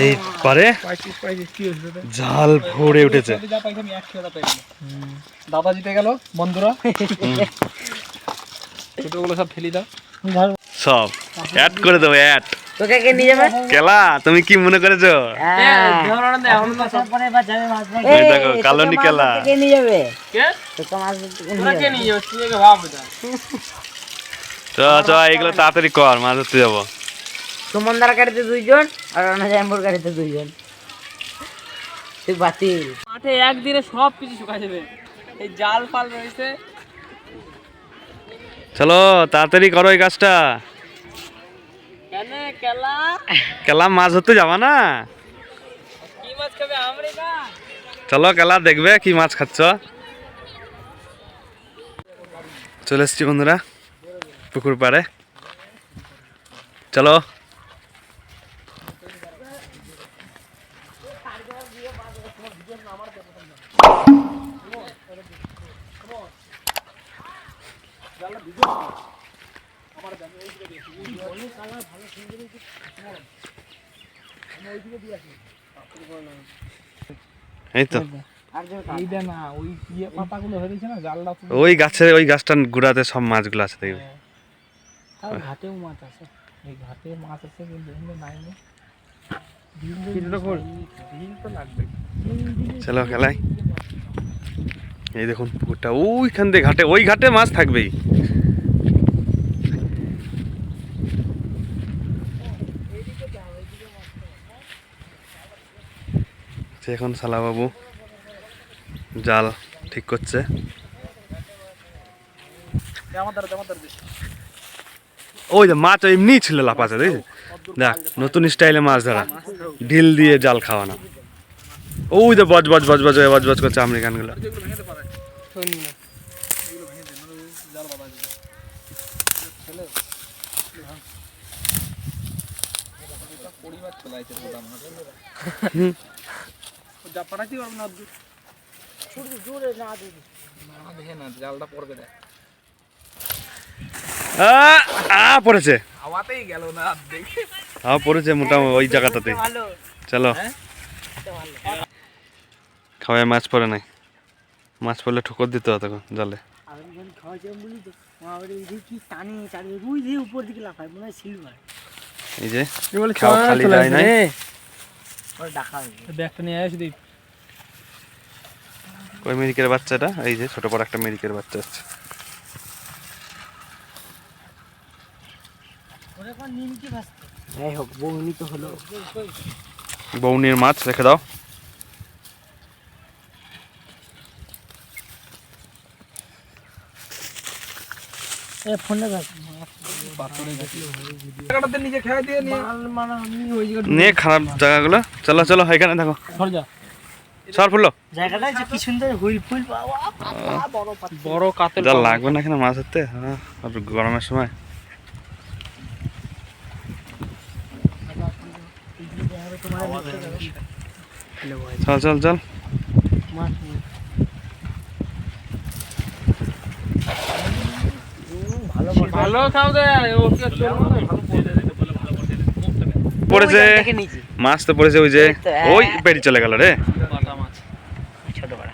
এই পারে? জাল ভরে উঠেছে। দাদা জিতে গেল বন্ধুরা। ছোটগুলো সব ফেলি দাও। সব অ্যাড করে দেবো অ্যাড তোকে কে নিয়ে যাবে? কেলা তুমি কি মনে করেছ? এই দেখো, কালো। নিকেলা। কে নিয়ে যাবে। কে? তোকে মাছ কে নিয়ে যাবে? তুই ভাব এটা। চ চ এগুলো তাড়াতাড়ি কর মাছ ধরতে যাব। সুমনদার গাড়িতে দুইজন আর রানাজাম্বুর গাড়িতে দুইজন। তুই বাতিল। মাঠে একদিনে সব কিছু শুকা যাবে। এই জাল ফাল রয়েছে। চলো তাড়াতাড়ি করো এই কাজটা। কেন কেলা? কেলা মাছ ধরতে যাবা না? কি মাছ খাবে আমেরিকা চলো কেলা দেখবে কি মাছ খাচ্ছ। চলে এসছি বন্ধুরা পুকুর পাড়ে। চলো। এই তো। এইটা না ওই ইয়ে ওই গাছের ওই গাছটার গুড়াতে সব মাছগুলো আছে দেখবে। আর ঘাটেও মাছ আছে। এই ঘাটে মাছ আছে কিন্তু নাই তো লাগবে। চলো খেলাই। এই দেখুন পুকুরটা ওইখান দিয়ে ঘাটে ওই ঘাটে মাছ থাকবেই। এখন শালাবাবু জাল ঠিক করছে। ওই যে মাছ এমনি ছিল দেখছি দেখ। নতুন স্টাইলে মাছ ধরা। ঢিল দিয়ে জাল খাওয়ানো। ওই যে বজ বজ বজ বজ বজ বজ করছে আমেরিকানগুলো হুম। যা পাঠাতে পারব না অদ্ভুত। না দেখে না জালটা পড়বে দেখ। আ, আ পড়েছে। হাওয়াতেই গেল না দেখে। হ্যাঁ পড়েছে মোটামুটি ওই জায়গাটাতে। চলো? খাওয়ায় মাছ পড়ে নাই। মাছ পড়লে ঠুকর দিতে তখন জলে। মনে হয় সিলভার এই যে খালি যায় ব্যাগটা নিয়ে আসি দিই ওই মেরিকের বাচ্চাটা এই যে ছোট বড় একটা মেরিকের বাচ্চা আছে। ওরা কোন নিমকি ভাসতে যাই হোক বৌনি তো হলো। বৌনির মাছ রেখে দাও। এ ফোনে নিয়ে খারাপ জায়গাগুলো। চলো চলো এখানে দেখো। সর যা। ফুললো। বড় পাতা কাতল যা লাগবে না এখানে মাছ ধরতে? হ্যাঁ আর গরমের সময়। চল চল চল মাছ ভালো খাও দে ও কি আর চলবো না? পড়েছে মাছ তো পড়েছে ওই যে ওই বেরিয়ে চলে গেল রে। বাটা মাছ। ছোট বড়।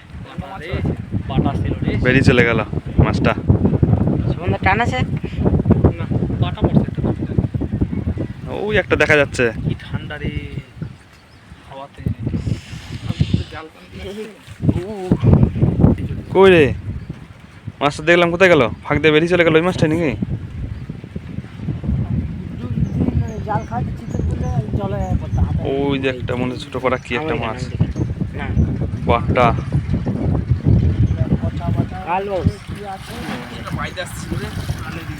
বাটা ছিল রে। বেরিয়ে চলে গেল মাছটা। টান আছে। বাটা পড়ছে একটা ওই একটা দেখা যাচ্ছে। কি ঠান্ডা রে হাওয়াতে। জাল কই রে? মাছটা দেখলাম কোথায় গেল? ফাঁক দিয়ে বেরিয়ে চলে গেল ওই মাছটা নাকি জাল খাওয়াতে চিতল করলে জলে পড়তে হাতে ওই যে একটা মনে ছোট করা কি একটা মাছ? বাটা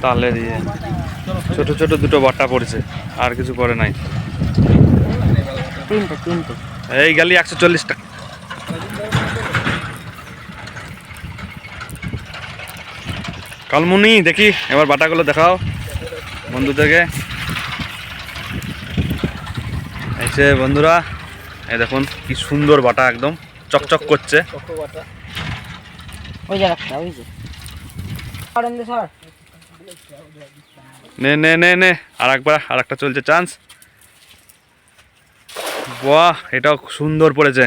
তালে দিয়ে। ছোট ছোট দুটো বাটা পড়েছে আর কিছু পড়ে নাই। এই গেলি একশো চল্লিশ টাকা কালমুনি দেখি এবার বাটাগুলো দেখাও বন্ধুদেরকে। যে বন্ধুরা। এই দেখুন কি সুন্দর বাটা একদম চকচক করছে। নে নে নে নে আর একবার আর একটা চলছে চান্স বাহ এটাও সুন্দর পড়েছে।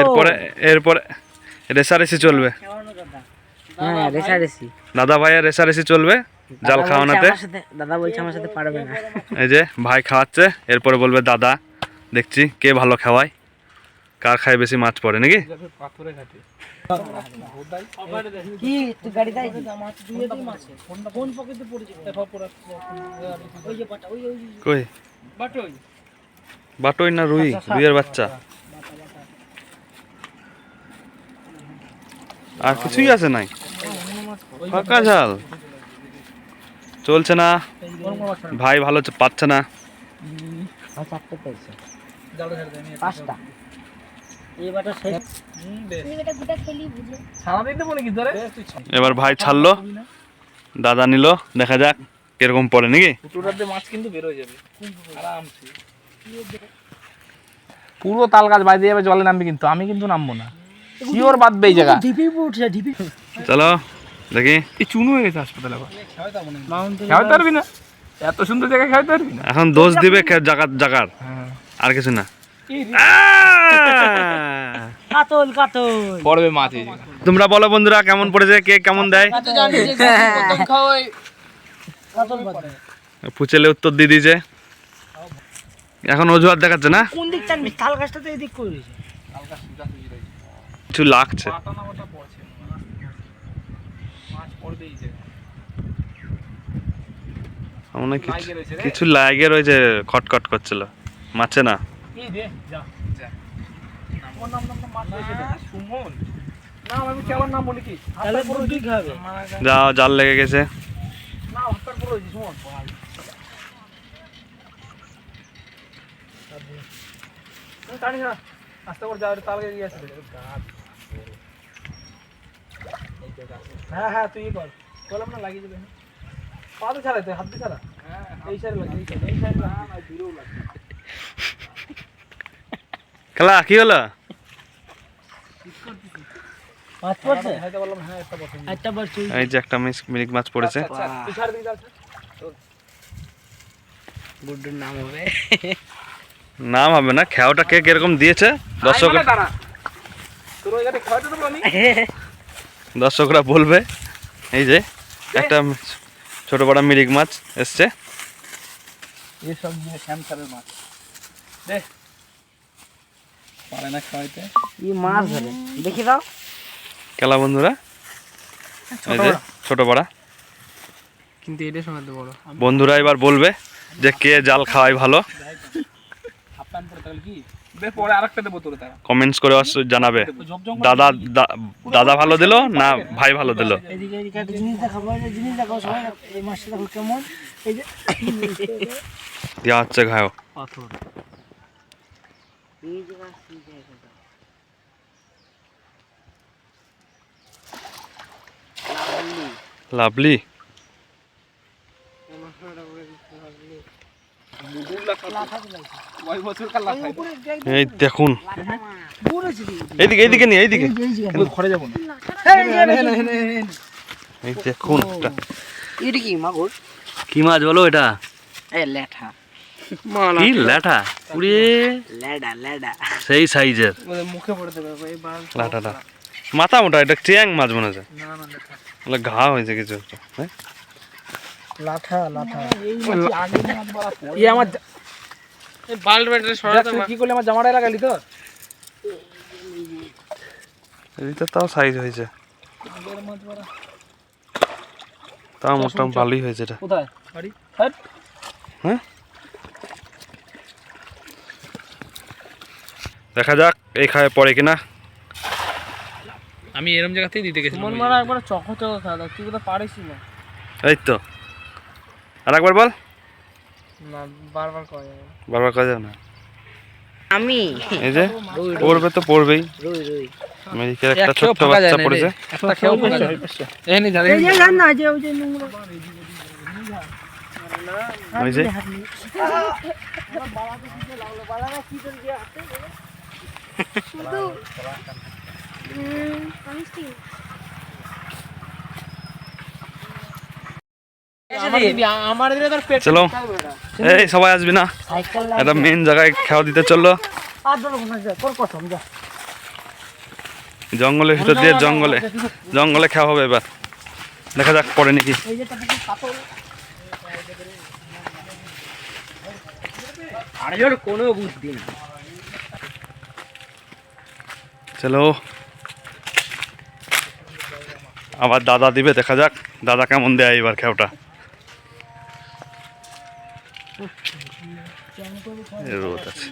এরপরে এরপরে রেসারেসি চলবে। হ্যাঁ দাদা ভাইয়ের রেসারেসি চলবে। জাল খাওয়ানোতে? দাদা বলছে আমার সাথে পারবে না। এই যে ভাই খাওয়াচ্ছে এরপরে বলবে দাদা দেখছি কে ভালো খাওয়ায়। কার খায় বেশি মাছ পড়ে নাকি? বাটই বাটই না রুই? রুইয়ের বাচ্চা। আর কিছুই আছে নাই? ফাঁকা ঝাল। চলছে না। ভাই ভালো পাচ্ছে না। এবার ভাই ছাড়লো। দাদা নিল দেখা যাক কীরকম পড়ে নাকি। মাছ কিন্তু বের যাবে আরামসে পুরো তাল গাছ বাইরে যাবে জলে নামবে কিন্তু আমি কিন্তু নামবো না। শিওর এই জায়গা। চলো। দেখি এই চুনু হয়ে গেছে হাসপাতালে আবার। খাওয়াতে পারবি না? এত সুন্দর জায়গায় খাওয়াতে পারবি না? এখন দোষ দিবে জাগার জাগার হ্যাঁ। আর কিছু না। কাতল কাতল। পড়বে মাছ তোমরা বলো বন্ধুরা কেমন পড়েছে? কে কেমন দেয়? ফুচেলে উত্তর দিয়ে দিয়েছে। এখন অজুহাত দেখাচ্ছে না? কোন তাল গাছটা তো এদিক করেছে কিছু লাগছে। হয় কিছু লাগে রয়েছে কিছু লাগে রয়েছে খটখট করছিল। মাছে না? যাও জাল লেগে গেছে। আস্তে করে যাও তাল গিয়ে গেছে। হ্যাঁ হ্যাঁ তুই কর বললাম না লাগিয়ে দেবে পা তো ছাড়াই তুই হাত দিয়ে ছাড়া? এই সাইড লাগে এই সাইড এই সাইড না দূরেও লাগে খেলা কি হলো? হ্যাঁ একটা বলছি এই যে একটা মিস মিনিক মাছ পড়েছে। আচ্ছা গুড্ডুর নাম হবে। নাম হবে না খেয়াওটা কে কীরকম দিয়েছে? দর্শক তোর ওই দর্শকরা বলবে এই যে একটা ছোট বড় মিরিক মাছ এসছে। এই সব ক্যান্সারের মাছ। পারে না খাওয়াইতে। ই মাছ ধরে? দেখি দাও। খেলা বন্ধুরা এই যে ছোট বড়। কিন্তু এটা সময় বড়। বন্ধুরা এবার বলবে যে কে জাল খাওয়াই ভালো। তাহলে কি? পরে আরেকটা দেবো তোর তারা। কমেন্টস করে অবশ্যই জানাবে। দাদা দাদা ভালো দিলো না ভাই ভালো দিলো? এদিকে এদিকে একটা জিনিস দেখাবো জিনিস দেখাবো সবাই এই মাছটা দেখো কেমন। এই যে দেওয়া হচ্ছে ঘায়ও পাথর। লাভলি। এই দেখুন। এইদিকে এইদিকে নিয়ে এইদিকে। ঘরে যাব এই দেখুন এটা কি মাগুর? কি মাছ বলো এটা? ল্যাঠা কি ল্যাঠা উড়ে। ল্যাডা ল্যাডা সেই সাইজের। মুখে পড়ে দেবে এই মাথা মোটা এটা চিয়াং মাছ মনে হচ্ছে। না না ঘা হয়েছে কিছু একটা হ্যাঁ? লাঠা লাঠা। আমার বাল্ট ব্যাটারি সরাতে কি করলে? আমার জামাটা লাগালি তো। এইটা তাও সাইজ হয়েছে। তাও মোটামুটি ভালোই হয়েছে এটা। কোথায়? বাড়ি? হ্যাঁ? হ্যাঁ? দেখা যাক এই খায় পড়ে কিনা। আমি এরম জায়গাতেই দিতে গেছি মন মারা একবার চকো চকো খাওয়া তুই কোথাও পারিস না। এই তো। আর একবার বল। না বারবার কয় বারবার কাজ যাবে না? আমি? এই যে পড়বে তো পড়বেই। রুই একটা ছোট্ট বাচ্চা পড়েছে। একটা খেয়েও ফাঁকা যায় এই নি জানি এই যে জান না যে ওই যে নোংরা ওই যে শুধু উম, পাঁচটি আমার দিলে তোর পেট চলো। এই সবাই আসবি না? একটা মেন জায়গায় খাওয়া দিতে চলল। জঙ্গলের ভিতর দিয়ে জঙ্গলে। জঙ্গলে খাওয়া হবে এবার। দেখা যাক পরে নাকি। চলো। আবার দাদা দিবে দেখা যাক। দাদা কেমন দেয় এবার খেওটা। রোদ আছে।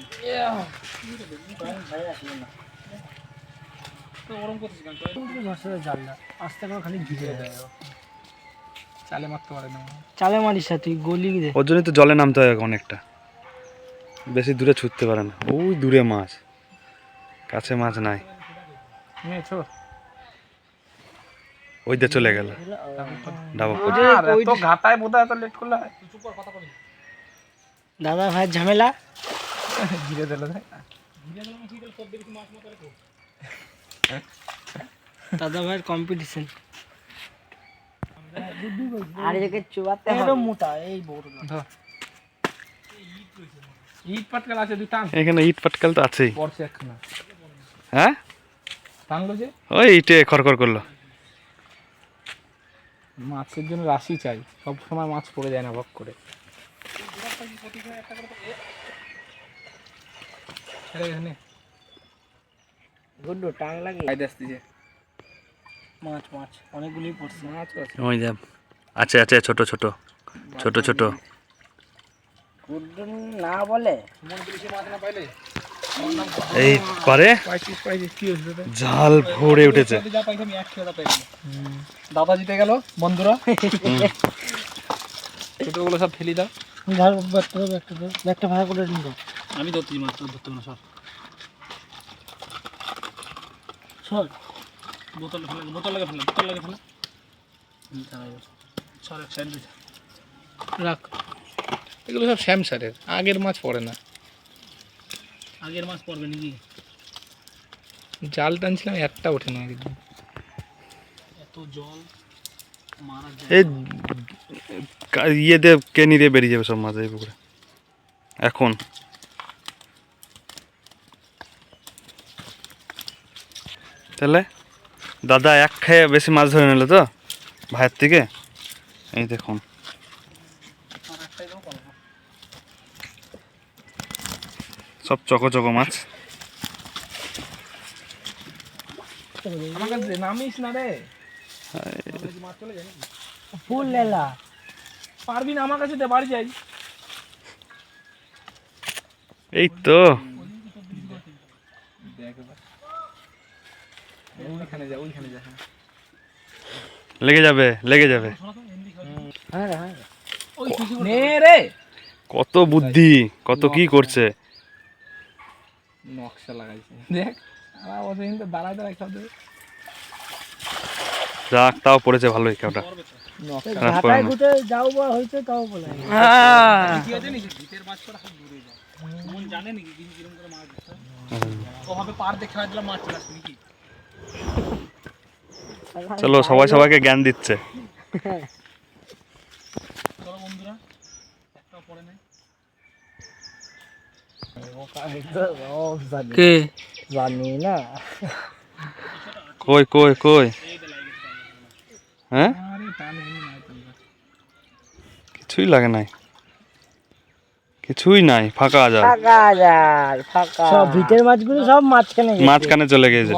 জানলা আস্তে করে খালি ঘিরে দেয় চালে মারতে পারে না চালে মারিস না তুই গলি ওর জন্যই তো জলে নামতে হয় অনেকটা বেশি দূরে ছুটতে পারে না। ওই দূরে মাছ। কাছে মাছ নাই। ওই দিয়ে চলে গেল। ডাবা তো ঘাটায় বোধহয় এত লেট করলে হয়। দাদা ভাইয়ের ঝামেলা? ঘিরে দিল দাদা ভাইয়ের কম্পিটিশন আর এদিকে চুবাতে হবে। মোটা এই বড় ধর। ইট পাটকাল আছে দুই টান। এখানে ইট পাটকাল তো আছেই। পড়ছে একখানা হ্যাঁ? টানলো যে? ওই ইটে করল। মাছের জন্য রাশি চাই। সব সময় মাছ পড়ে যায় না ভক করে। গুড্ডু টাং লাগে আসতেছে মাছ মাছ অনেকগুলি পড়ছে। মাছ ওই দেখ আছে আছে ছোট ছোট ছোট ছোট। গুড্ডু না বলে। এই পারে? জাল ভরে উঠেছে। দাদা জিতে গেল বন্ধুরা। ছোটগুলো সব ফেলি দাও। ব্যাগটা ধর ব্যাগটা ভাড়া করে আমি ধরতেছি মাছ ধরতে না সর। বোতল ফেলে বোতল লাগে ফেলে বোতল লাগে ফেলে সর এক সাইড রাখ। এগুলো সব আগের মাছ পড়ে না। আগের মাছ পড়বে নাকি? জাল টানছিলাম একটা ওঠে না একদম এত জল মারা এই ইয়ে দিয়ে কেনি দিয়ে বেরিয়ে যাবে সব মাছ এই পুকুরে। এখন। তাহলে দাদা এক খেয়ে বেশি মাছ ধরে নিল তো ভাইয়ের থেকে? এই দেখুন। সব চকো চকো মাছ। নামিস না রে। ফুল লেলা। পারবি না আমার কাছে দে বাড়ি যাই। এই তো। দেখ এবার ওইখানে যা ওইখানে যা হ্যাঁ। লেগে যাবে লেগে যাবে। হ্যাঁ হ্যাঁ। রে। নে রে। কত বুদ্ধি কত কি করছে। নকশা লাগাইছে। দেখ দাঁড়ায় দাঁড়ায় খাওয়া দেবে যাক তাও পড়েছে ভালোই কেউটা মন হয়? ওভাবে পার দেখে খেলা দিলাম মাছ চলে সবাই সবাইকে জ্ঞান দিচ্ছে। চলো বন্ধুরা একটাও পড়ে নাই। কে? জানি না। কই কই কই? হ্যাঁ। কিছুই লাগে নাই। কিছুই নাই ফাঁকা যা ফাঁকা সব ভিটের মাছগুলো সব মাঝখানে মাঝখানে চলে গেছে।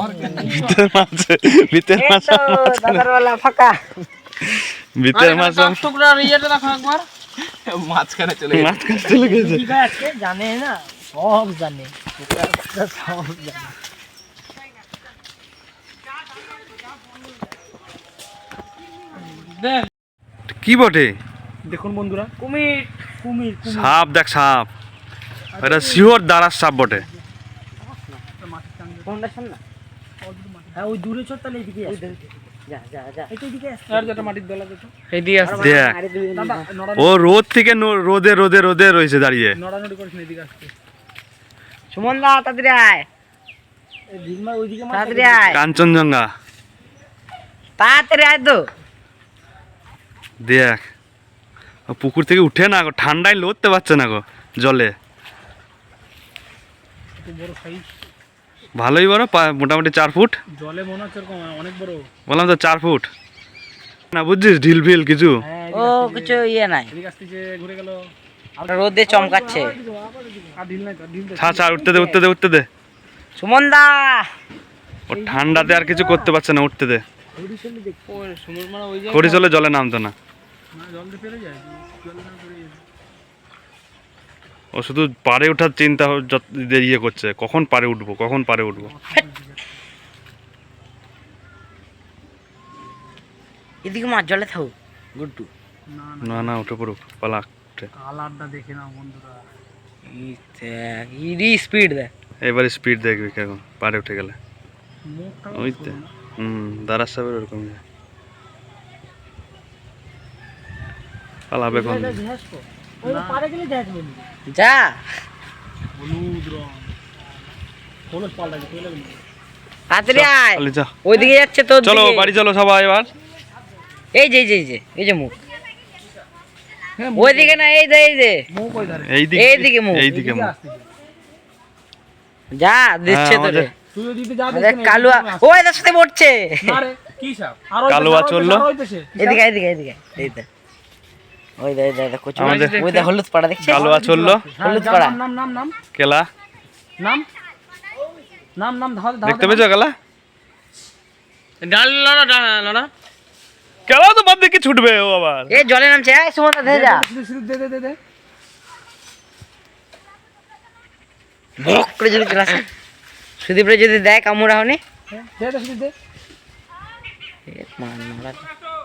ভিতের মাছ ভিতের মাছ ফাঁকা। ভিতের মাছ টুকরার ইয়েটা রাখো একবার। মাঝখানে চলে গেছে। মাঝখানে চলে গেছে। জানে না। সব জানে। সব জানে। কি বটে? দেখুন বন্ধুরা কুমির কুমির কুমির। সাপ দেখ সাপ। এটা শিওর দাঁড়ার সাপ বটে। কোনটা শোন না? হ্যাঁ ওই দূরে চল তাহলে এদিকে ও রোদ থেকে রোদে রোদে রোদে রয়েছে দাঁড়িয়ে। তাড়াতাড়ি আয়। ভিলমা ওইদিকে তাড়াতাড়ি আয়। কাঞ্চনজঙ্ঘা। তাড়াতাড়ি আয় তো। দেখ। ও পুকুর থেকে উঠে না গো ঠান্ডায় লড়তে পারছে না গো জলে। একটু বড় সাইজ ভালোই বড় মোটামুটি চার ফুট। জলে মনে হচ্ছে অনেক বড়। বললাম তো চার ফুট। না বুঝছিস ঢিল ফিল কিছু? হ্যাঁ ও কিছু ইয়ে নাই। ঘুরে গেল। রোদে চমকাচ্ছে। ছাড় উঠতে দে উঠতে দে উঠতে দে। সুমন দা ও ঠান্ডাতে আর কিছু করতে পারছে না উঠতে দে। জলে নামতো না। না জল দিয়ে পেরে যায় জল না পেরে যায়। ও শুধু পারে ওঠার চিন্তা ইয়ে করছে কখন পারে উঠবো কখন পারে উঠবো? এদিকে মাছ জলে থাকুক গুড্ডু। না না। না না উঠে পড়ুক পালা উঠে। কালারটা দেখে নাও বন্ধুরা। ইডি স্পিড দেখ। এবারে স্পিড দেখবি কেমন পারে উঠে গেলে। ওই তো। হুম দারাজ সাহেবের ওরকম পালাবে কোন যা। হলুদ রং। হলুদ পাল্টা তাড়াতাড়ি আয়। যা। ওইদিকে যাচ্ছে তোর চলো দিকে। বাড়ি চলো সবাই এবার। এই যে এই যে এই যে এই যে মুখ। ওইদিকে না এই যে এই যে মুখ ওই ধারে। এই দিকে এইদিকে মুখ। এই মুখ যা দিচ্ছে তোরে আমাদের- তুই ওদিকে যা দেখ কালুয়া ওই সাথে কালুয়া চলল। এদিকে এদিকে এদিকে ওই দে এই দে, দে কচু আমাদের- ওই দে হলুদ পাড়া দেখছিস কালোয়া চলল। হলুদ পাড়া। নাম নাম নাম। কেলা? নাম? নাম নাম ধাও ধাও দেখতে পেয়েছ কেলা? ডাল লড়া ডাল লড়া। কেলা তো বাদ দিকে ছুটবে ও আবার। এ জলে নামছে এই সুমন্ত ধরে যা। দে দে দে দে ভক করে যদি সুদীপরে যদি দেয় কামড়া হনি হ্যাঁ, দে দে শুধু দে।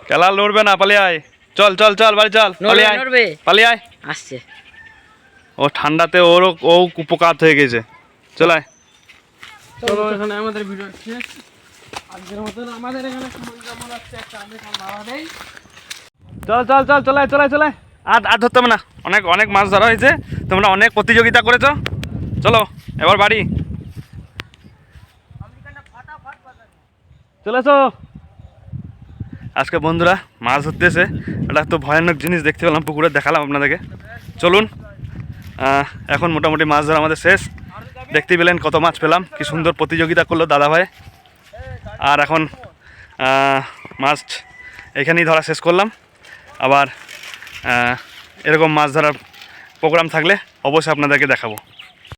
কেলা লড়বে না পালিয়ে আয়। চল চল চল বাড়ি চল পালিয়ে আয় পালিয়ে আয়। আসছে। ও ঠান্ডাতে ওর ও উপকাত হয়ে গেছে। চল আয়। চলো এখানে আমাদের ভিডিও শেষ আজকের মতন আমাদের এখানে সুমন কেমন একটা আমি খান দেই। চল চল চল চলে চলে চলে আর আর ধরতে হবে না। অনেক অনেক মাছ ধরা হয়েছে। তোমরা অনেক প্রতিযোগিতা করেছ। চলো এবার বাড়ি। চলে এসো। আজকে বন্ধুরা মাছ ধরতে এসে একটা তো ভয়ানক জিনিস দেখতে পেলাম, পুকুরে দেখালাম আপনাদেরকে। চলুন এখন মোটামুটি মাছ ধরা আমাদের শেষ। দেখতে পেলেন কত মাছ পেলাম, কি সুন্দর প্রতিযোগিতা করল দাদা ভাই আর এখন মাছ এখানেই ধরা শেষ করলাম। আবার এরকম মাছ ধরার প্রোগ্রাম থাকলে অবশ্যই আপনাদেরকে দেখাবো।